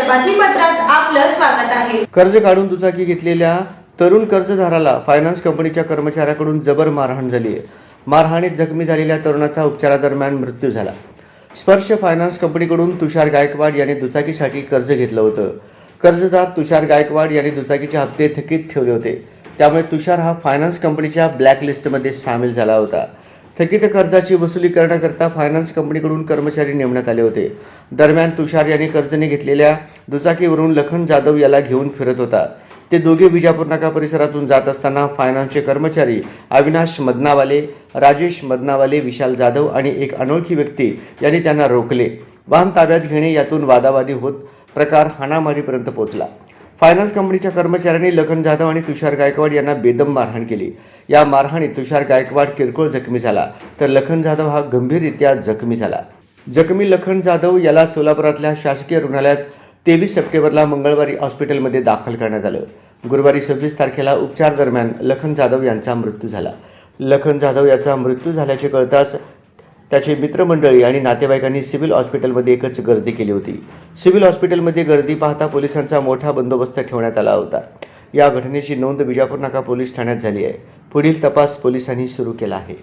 बातमीपत्रात आपलं स्वागत आहे. कर्ज काढून दुचाकी घेतलेल्या तरुण कर्जदाराला फायनान्स कंपनीच्या कर्मचाऱ्याकडून जबर मारहाण झाली आहे. मारहाणीत जखमी झालेल्या तरुणाचा उपचारादरम्यान मृत्यू झाला. स्पर्श फायनान्स कंपनीकडून तुषार गायकवाड यांनी दुचाकीसाठी कर्ज घेतलं होतं. कर्जदार तुषार गायकवाड यांनी दुचाकीचे हप्ते थकीत ठेवले होते. त्यामुळे तुषार हा फायनान्स कंपनीच्या ब्लॅकलिस्टमध्ये सामील झाला होता. थकीत कर्जाची वसुली करण्याकरता फायनान्स कंपनीकडून कर्मचारी नेमण्यात आले होते. दरम्यान तुषार यांनी कर्जने घेतलेल्या दुचाकीवरून लखन जाधव याला घेऊन फिरत होता. ते दोघे विजापूर नाका परिसरातून जात असताना फायनान्सचे कर्मचारी अविनाश मदनावाले राजेश मदनावाले विशाल जाधव आणि एक अनोळखी व्यक्ती यांनी त्यांना रोखले. वाहन ताब्यात घेणे यातून वादावादी होत प्रकार हाणामारीपर्यंत पोहोचला फायनान्स कंपनीच्या कर्मचाऱ्यांनी लखन जाधव आणि तुषार गायकवाड यांना बेदम मारहाण केली. या मारहाणीत तुषार गायकवाड किरकोळ जखमी झाला तर लखन जाधव हा गंभीररित्या जखमी झाला. जखमी लखन जाधव याला सोलापुरातल्या शासकीय रुग्णालयात तेवीस सप्टेंबरला मंगळवारी हॉस्पिटलमध्ये दाखल करण्यात आलं. गुरुवारी सव्वीस तारखेला उपचार दरम्यान लखन जाधव यांचा मृत्यू झाला. लखन जाधव याचा मृत्यू झाल्याचे कळताच त्याचे मित्रमंडळी आणि नातेवाईकांनी सिव्हिल हॉस्पिटलमध्ये एकच गर्दी केली होती. सिव्हिल हॉस्पिटलमध्ये गर्दी पाहता पोलिसांचा मोठा बंदोबस्त ठेवण्यात आला होता. या घटनेची नोंद विजापूर नाका पोलीस ठाण्यात झाली आहे. पुढील तपास पोलिसांनी सुरू केला आहे.